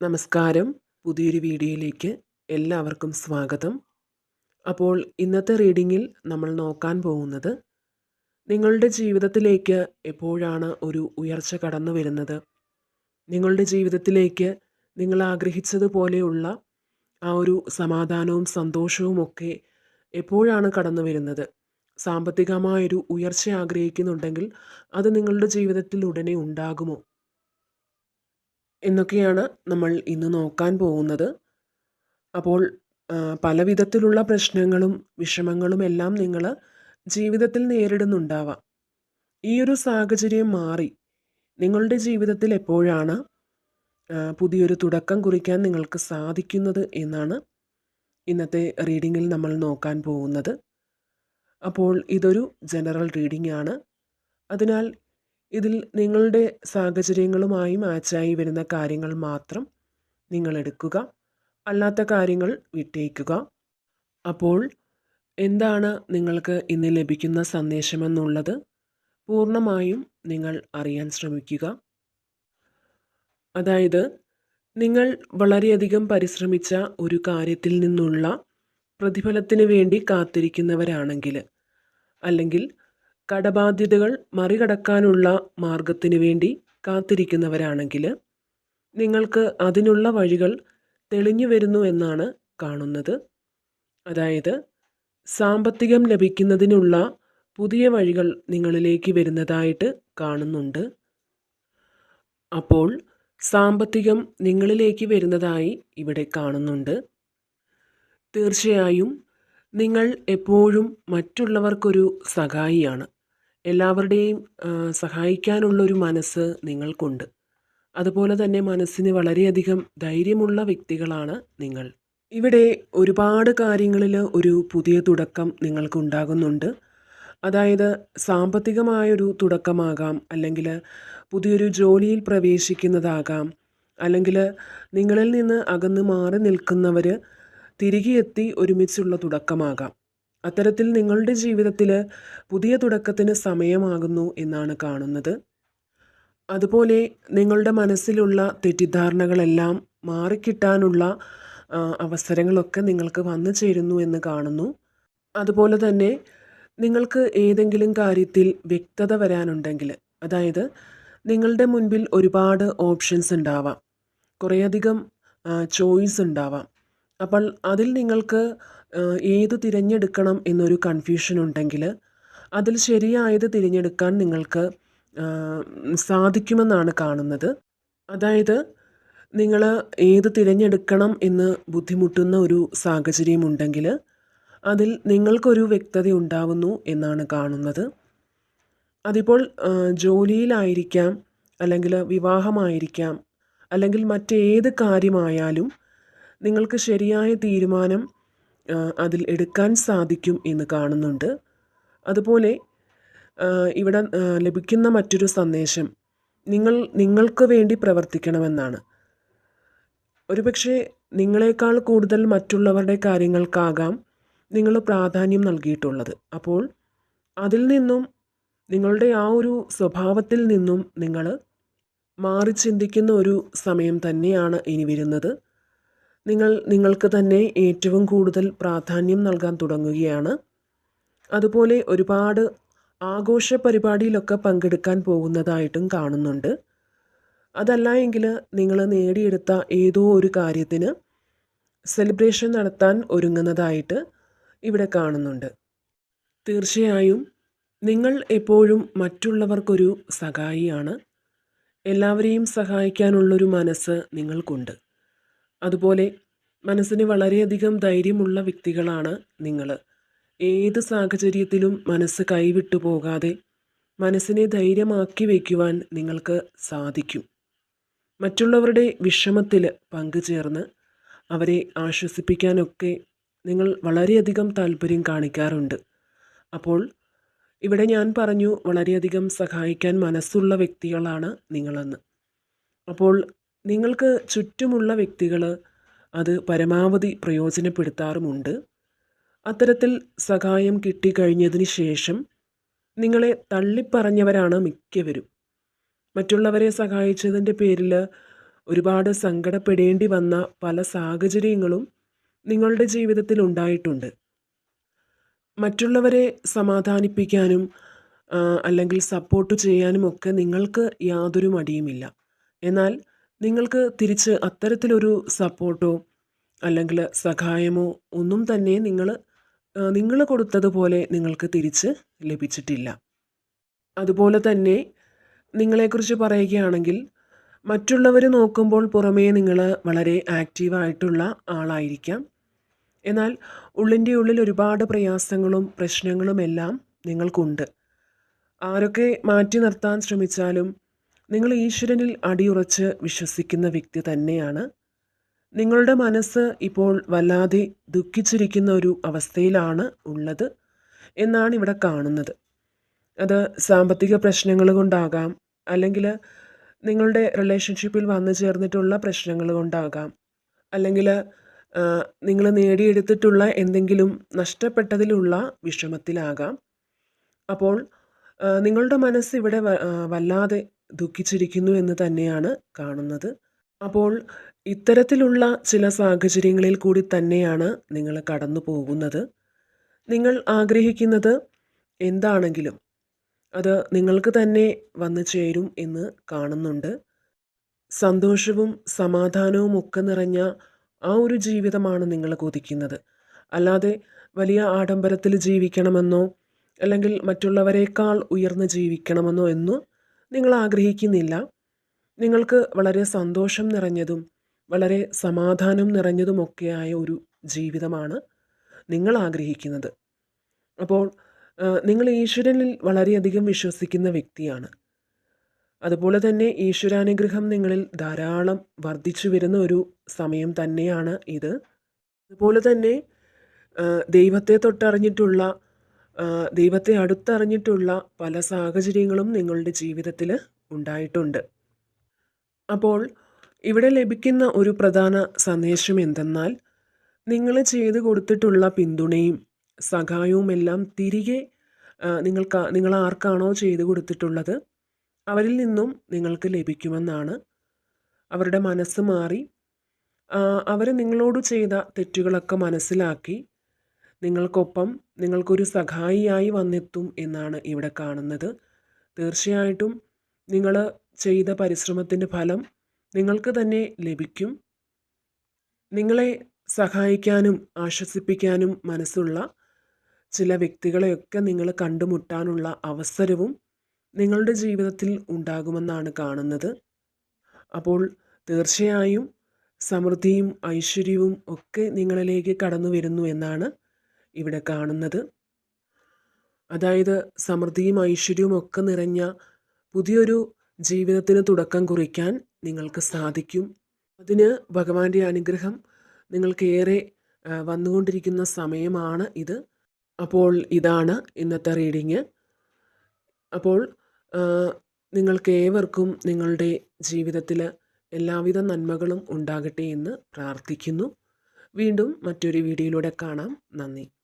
നമസ്കാരം. പുതിയൊരു വീഡിയോയിലേക്ക് എല്ലാവർക്കും സ്വാഗതം. അപ്പോൾ ഇന്നത്തെ റീഡിങ്ങിൽ നമ്മൾ നോക്കാൻ പോകുന്നത് നിങ്ങളുടെ ജീവിതത്തിലേക്ക് എപ്പോഴാണ് ഒരു ഉയർച്ച കടന്നു വരുന്നത്? നിങ്ങളുടെ ജീവിതത്തിലേക്ക് നിങ്ങൾ ആഗ്രഹിച്ചതുപോലെയുള്ള ആ ഒരു സമാധാനവും സന്തോഷവും ഒക്കെ എപ്പോഴാണ് കടന്നു വരുന്നത്? സാമ്പത്തികമായൊരു ഉയർച്ച ആഗ്രഹിക്കുന്നുണ്ടെങ്കിൽ അത് നിങ്ങളുടെ ജീവിതത്തിൽ ഉടനെ ഉണ്ടാകുമോ? എന്നൊക്കെയാണ് നമ്മൾ ഇന്ന് നോക്കാൻ പോകുന്നത്. അപ്പോൾ പല വിധത്തിലുള്ള പ്രശ്നങ്ങളും വിഷമങ്ങളും എല്ലാം നിങ്ങൾ ജീവിതത്തിൽ നേരിടുന്നുണ്ടാവാം. ഈ ഒരു സാഹചര്യം മാറി നിങ്ങളുടെ ജീവിതത്തിൽ എപ്പോഴാണ് പുതിയൊരു തുടക്കം കുറിക്കാൻ നിങ്ങൾക്ക് സാധിക്കുന്നത് എന്നാണ് ഇന്നത്തെ റീഡിങ്ങിൽ നമ്മൾ നോക്കാൻ പോകുന്നത്. അപ്പോൾ ഇതൊരു ജനറൽ റീഡിംഗ് ആണ് അതിനാൽ ഇതിൽ നിങ്ങളുടെ സാഹചര്യങ്ങളുമായി മാച്ചായി വരുന്ന കാര്യങ്ങൾ മാത്രം നിങ്ങൾ എടുക്കുക. അല്ലാത്ത കാര്യങ്ങൾ വിട്ടേക്കുക. അപ്പോൾ എന്താണ് നിങ്ങൾക്ക് ഇന്ന് ലഭിക്കുന്ന സന്ദേശമെന്നുള്ളത് പൂർണമായും നിങ്ങൾ അറിയാൻ ശ്രമിക്കുക. അതായത് നിങ്ങൾ വളരെയധികം പരിശ്രമിച്ച ഒരു കാര്യത്തിൽ നിന്നുള്ള പ്രതിഫലത്തിന് വേണ്ടി കാത്തിരിക്കുന്നവരാണെങ്കിൽ അല്ലെങ്കിൽ കടബാധ്യതകൾ മറികടക്കാനുള്ള മാർഗത്തിനു വേണ്ടി കാത്തിരിക്കുന്നവരാണെങ്കിൽ നിങ്ങൾക്ക് അതിനുള്ള വഴികൾ തെളിഞ്ഞു വരുന്നു എന്നാണ് കാണുന്നത്. അതായത് സാമ്പത്തികം ലഭിക്കുന്നതിനുള്ള പുതിയ വഴികൾ നിങ്ങളിലേക്ക് വരുന്നതായിട്ട് കാണുന്നുണ്ട്. അപ്പോൾ സാമ്പത്തികം നിങ്ങളിലേക്ക് വരുന്നതായി ഇവിടെ കാണുന്നുണ്ട്. തീർച്ചയായും നിങ്ങൾ എപ്പോഴും മറ്റുള്ളവർക്കൊരു സഹായിയാണ്. എല്ലാവരുടെയും സഹായിക്കാനുള്ളൊരു മനസ്സ് നിങ്ങൾക്കുണ്ട്. അതുപോലെ തന്നെ മനസ്സിന് വളരെയധികം ധൈര്യമുള്ള വ്യക്തികളാണ് നിങ്ങൾ. ഇവിടെ ഒരുപാട് കാര്യങ്ങളിൽ ഒരു പുതിയ തുടക്കം നിങ്ങൾക്കുണ്ടാകുന്നുണ്ട്. അതായത് സാമ്പത്തികമായൊരു തുടക്കമാകാം അല്ലെങ്കിൽ പുതിയൊരു ജോലിയിൽ പ്രവേശിക്കുന്നതാകാം അല്ലെങ്കിൽ നിങ്ങളിൽ നിന്ന് അകന്ന് മാറി നിൽക്കുന്നവർ തിരികെ എത്തി ഒരുമിച്ചുള്ള തുടക്കമാകാം. അത്തരത്തിൽ നിങ്ങളുടെ ജീവിതത്തിൽ പുതിയ തുടക്കത്തിന് സമയമാകുന്നു എന്നാണ് കാണുന്നത്. അതുപോലെ നിങ്ങളുടെ മനസ്സിലുള്ള തെറ്റിദ്ധാരണകളെല്ലാം മാറിക്കിട്ടാനുള്ള അവസരങ്ങളൊക്കെ നിങ്ങൾക്ക് വന്നു ചേരുന്നു എന്ന് കാണുന്നു. അതുപോലെ തന്നെ നിങ്ങൾക്ക് ഏതെങ്കിലും കാര്യത്തിൽ വ്യക്തത വരാനുണ്ടെങ്കിൽ അതായത് നിങ്ങളുടെ മുൻപിൽ ഒരുപാട് ഓപ്ഷൻസ് ഉണ്ടാവാം. കുറേയധികം ചോയ്സ് ഉണ്ടാവാം. അപ്പോൾ അതിൽ നിങ്ങൾക്ക് ഏത് തിരഞ്ഞെടുക്കണം എന്നൊരു കൺഫ്യൂഷൻ ഉണ്ടെങ്കിൽ അതിൽ ശരിയായത് തിരഞ്ഞെടുക്കാൻ നിങ്ങൾക്ക് സാധിക്കുമെന്നാണ് കാണുന്നത്. അതായത് നിങ്ങൾ ഏത് തിരഞ്ഞെടുക്കണം എന്ന് ബുദ്ധിമുട്ടുന്ന ഒരു സാഹചര്യമുണ്ടെങ്കിൽ അതിൽ നിങ്ങൾക്കൊരു വ്യക്തത ഉണ്ടാവുന്നു എന്നാണ് കാണുന്നത്. അതിപ്പോൾ ജോലിയിലായിരിക്കാം അല്ലെങ്കിൽ വിവാഹമായിരിക്കാം അല്ലെങ്കിൽ മറ്റേത് കാര്യമായാലും നിങ്ങൾക്ക് ശരിയായ തീരുമാനം അതിൽ എടുക്കാൻ സാധിക്കും എന്ന് കാണുന്നുണ്ട്. അതുപോലെ ഇവിടെ ലഭിക്കുന്ന മറ്റൊരു സന്ദേശം നിങ്ങൾ നിങ്ങൾക്ക് വേണ്ടി പ്രവർത്തിക്കണമെന്നാണ്. ഒരുപക്ഷെ നിങ്ങളെക്കാൾ കൂടുതൽ മറ്റുള്ളവരുടെ കാര്യങ്ങൾക്കാകാം നിങ്ങൾ പ്രാധാന്യം നൽകിയിട്ടുള്ളത്. അപ്പോൾ അതിൽ നിന്നും നിങ്ങളുടെ ആ ഒരു സ്വഭാവത്തിൽ നിന്നും നിങ്ങൾ മാറി ചിന്തിക്കുന്ന ഒരു സമയം തന്നെയാണ് ഇനി വരുന്നത്. നിങ്ങൾ നിങ്ങൾക്ക് തന്നെ ഏറ്റവും കൂടുതൽ പ്രാധാന്യം നൽകാൻ തുടങ്ങുകയാണ്. അതുപോലെ ഒരുപാട് ആഘോഷ പരിപാടിയിലൊക്കെ പങ്കെടുക്കാൻ പോകുന്നതായിട്ടും കാണുന്നുണ്ട്. അതല്ല എങ്കിൽ നിങ്ങൾ നേടിയെടുത്ത ഏതോ ഒരു കാര്യത്തിന് സെലിബ്രേഷൻ നടത്താൻ ഒരുങ്ങുന്നതായിട്ട് ഇവിടെ കാണുന്നുണ്ട്. തീർച്ചയായും നിങ്ങൾ എപ്പോഴും മറ്റുള്ളവർക്കൊരു സഹായിയാണ്. എല്ലാവരെയും സഹായിക്കാനുള്ളൊരു മനസ്സ് നിങ്ങൾക്കുണ്ട്. അതുപോലെ മനസ്സിന് വളരെയധികം ധൈര്യമുള്ള വ്യക്തികളാണ് നിങ്ങൾ ഏത് സാഹചര്യത്തിലും മനസ്സ് കൈവിട്ടു പോകാതെ മനസ്സിനെ ധൈര്യമാക്കി വയ്ക്കുവാൻ നിങ്ങൾക്ക് സാധിക്കും. മറ്റുള്ളവരുടെ വിഷമത്തിൽ പങ്കുചേർന്ന് അവരെ ആശ്വസിപ്പിക്കാനൊക്കെ നിങ്ങൾ വളരെയധികം താല്പര്യം കാണിക്കാറുണ്ട്. അപ്പോൾ ഇവിടെ ഞാൻ പറഞ്ഞു വളരെയധികം സഹായിക്കാൻ മനസ്സുള്ള വ്യക്തികളാണ് നിങ്ങളെന്ന്. അപ്പോൾ നിങ്ങൾക്ക് ചുറ്റുമുള്ള വ്യക്തികൾ അത് പരമാവധി പ്രയോജനപ്പെടുത്താറുമുണ്ട്. അത്തരത്തിൽ സഹായം കിട്ടിക്കഴിഞ്ഞതിന് ശേഷം നിങ്ങളെ തള്ളിപ്പറഞ്ഞവരാണ് മിക്കവരും. മറ്റുള്ളവരെ സഹായിച്ചതിന്റെ പേരിൽ ഒരുപാട് സങ്കടപ്പെടേണ്ടി വന്ന പല സാഹചര്യങ്ങളും നിങ്ങളുടെ ജീവിതത്തിൽ ഉണ്ടായിട്ടുണ്ട്. മറ്റുള്ളവരെ സമാധാനിപ്പിക്കാനും അല്ലെങ്കിൽ സപ്പോർട്ട് ചെയ്യാനും ഒക്കെ നിങ്ങൾക്ക് യാതൊരു മടിയുമില്ല. എന്നാൽ നിങ്ങൾക്ക് തിരിച്ച് അത്തരത്തിലൊരു സപ്പോർട്ടോ അല്ലെങ്കിൽ സഹായമോ ഒന്നും തന്നെ നിങ്ങൾ നിങ്ങൾ കൊടുത്തതുപോലെ നിങ്ങൾക്ക് തിരിച്ച് ലഭിച്ചിട്ടില്ല. അതുപോലെ തന്നെ നിങ്ങളെക്കുറിച്ച് പറയുകയാണെങ്കിൽ മറ്റുള്ളവർ നോക്കുമ്പോൾ പുറമേ നിങ്ങൾ വളരെ ആക്റ്റീവായിട്ടുള്ള ആളായിരിക്കാം. എന്നാൽ ഉള്ളിന്റെ ഉള്ളിൽ ഒരുപാട് പ്രയാസങ്ങളും പ്രശ്നങ്ങളും എല്ലാം നിങ്ങൾക്കുണ്ട്. ആരൊക്കെ മാറ്റി നിർത്താൻ ശ്രമിച്ചാലും നിങ്ങൾ ഈശ്വരനിൽ അടിയുറച്ച് വിശ്വസിക്കുന്ന വ്യക്തി തന്നെയാണ്. നിങ്ങളുടെ മനസ്സ് ഇപ്പോൾ വല്ലാതെ ദുഃഖിച്ചിരിക്കുന്ന ഒരു അവസ്ഥയിലാണ് ഉള്ളത് എന്നാണ് ഇവിടെ കാണുന്നത്. അത് സാമ്പത്തിക പ്രശ്നങ്ങൾ കൊണ്ടാകാം അല്ലെങ്കിൽ നിങ്ങളുടെ റിലേഷൻഷിപ്പിൽ വന്നു ചേർന്നിട്ടുള്ള പ്രശ്നങ്ങൾ കൊണ്ടാകാം അല്ലെങ്കിൽ നിങ്ങൾ നേടിയെടുത്തിട്ടുള്ള എന്തെങ്കിലും നഷ്ടപ്പെട്ടതിലുള്ള വിഷമത്തിലാകാം. അപ്പോൾ നിങ്ങളുടെ മനസ്സ് ഇവിടെ വല്ലാതെ ദുഃഖിച്ചിരിക്കുന്നു എന്ന് തന്നെയാണ് കാണുന്നത്. അപ്പോൾ ഇത്തരത്തിലുള്ള ചില സാഹചര്യങ്ങളിൽ കൂടി തന്നെയാണ് നിങ്ങൾ കടന്നു പോകുന്നത്. നിങ്ങൾ ആഗ്രഹിക്കുന്നത് എന്താണെങ്കിലും അത് നിങ്ങൾക്ക് തന്നെ വന്നു ചേരും എന്ന് കാണുന്നുണ്ട്. സന്തോഷവും സമാധാനവും ഒക്കെ നിറഞ്ഞ ആ ഒരു ജീവിതമാണ് നിങ്ങൾ കൊതിക്കുന്നത്. അല്ലാതെ വലിയ ആഡംബരത്തിൽ ജീവിക്കണമെന്നോ അല്ലെങ്കിൽ മറ്റുള്ളവരെക്കാൾ ഉയർന്ന് ജീവിക്കണമെന്നോ എന്നും നിങ്ങൾ ആഗ്രഹിക്കുന്നില്ല നിങ്ങൾക്ക് വളരെ സന്തോഷം നിറഞ്ഞതും വളരെ സമാധാനം നിറഞ്ഞതുമൊക്കെയായ ഒരു ജീവിതമാണ് നിങ്ങൾ ആഗ്രഹിക്കുന്നത് അപ്പോൾ നിങ്ങൾ ഈശ്വരനിൽ വളരെയധികം വിശ്വസിക്കുന്ന വ്യക്തിയാണ്. അതുപോലെ തന്നെ ഈശ്വരാനുഗ്രഹം നിങ്ങളിൽ ധാരാളം വർദ്ധിച്ചു വരുന്ന ഒരു സമയം തന്നെയാണ് ഇത്. അതുപോലെ തന്നെ ദൈവത്തെ തൊട്ടറിഞ്ഞിട്ടുള്ള ദൈവത്തെ അടുത്തറിഞ്ഞിട്ടുള്ള പല സാഹചര്യങ്ങളും നിങ്ങളുടെ ജീവിതത്തിൽ ഉണ്ടായിട്ടുണ്ട്. അപ്പോൾ ഇവിടെ ലഭിക്കുന്ന ഒരു പ്രധാന സന്ദേശം എന്തെന്നാൽ നിങ്ങൾ ചെയ്തു കൊടുത്തിട്ടുള്ള പിന്തുണയും സഹായവും എല്ലാം തിരികെ നിങ്ങൾക്ക് നിങ്ങൾ ആർക്കാണോ ചെയ്തു കൊടുത്തിട്ടുള്ളത് അവരിൽ നിന്നും നിങ്ങൾക്ക് ലഭിക്കുമെന്നാണ് അവരുടെ മനസ്സ് മാറി. അവർ നിങ്ങളോട് ചെയ്ത തെറ്റുകളൊക്കെ മനസ്സിലാക്കി നിങ്ങൾക്കൊപ്പം നിങ്ങൾക്കൊരു സഹായിയായി വന്നെത്തും എന്നാണ് ഇവിടെ കാണുന്നത്. തീർച്ചയായിട്ടും നിങ്ങൾ ചെയ്ത പരിശ്രമത്തിന്റെ ഫലം നിങ്ങൾക്ക് തന്നെ ലഭിക്കും. നിങ്ങളെ സഹായിക്കാനും ആശ്വസിപ്പിക്കാനും മനസ്സുള്ള ചില വ്യക്തികളെയൊക്കെ നിങ്ങൾ കണ്ടുമുട്ടാനുള്ള അവസരവും നിങ്ങളുടെ ജീവിതത്തിൽ ഉണ്ടാകുമെന്നാണ് കാണുന്നത്. അപ്പോൾ തീർച്ചയായും സമൃദ്ധിയും ഐശ്വര്യവും ഒക്കെ നിങ്ങളിലേക്ക് കടന്നു വരുന്നു എന്നാണ് ഇവിടെ കാണുന്നത്. അതായത് സമൃദ്ധിയും ഐശ്വര്യവും ഒക്കെ നിറഞ്ഞ പുതിയൊരു ജീവിതത്തിന് തുടക്കം കുറിക്കാൻ നിങ്ങൾക്ക് സാധിക്കും. അതിന് ഭഗവാന്റെ അനുഗ്രഹം നിങ്ങൾക്കേറെ വന്നുകൊണ്ടിരിക്കുന്ന സമയമാണ് ഇത്. അപ്പോൾ ഇതാണ് ഇന്നത്തെ റീഡിങ്. അപ്പോൾ നിങ്ങൾക്ക് ഏവർക്കും നിങ്ങളുടെ ജീവിതത്തിൽ എല്ലാവിധ നന്മകളും ഉണ്ടാകട്ടെ എന്ന് പ്രാർത്ഥിക്കുന്നു. വീണ്ടും മറ്റൊരു വീഡിയോയിലൂടെ കാണാം. നന്ദി.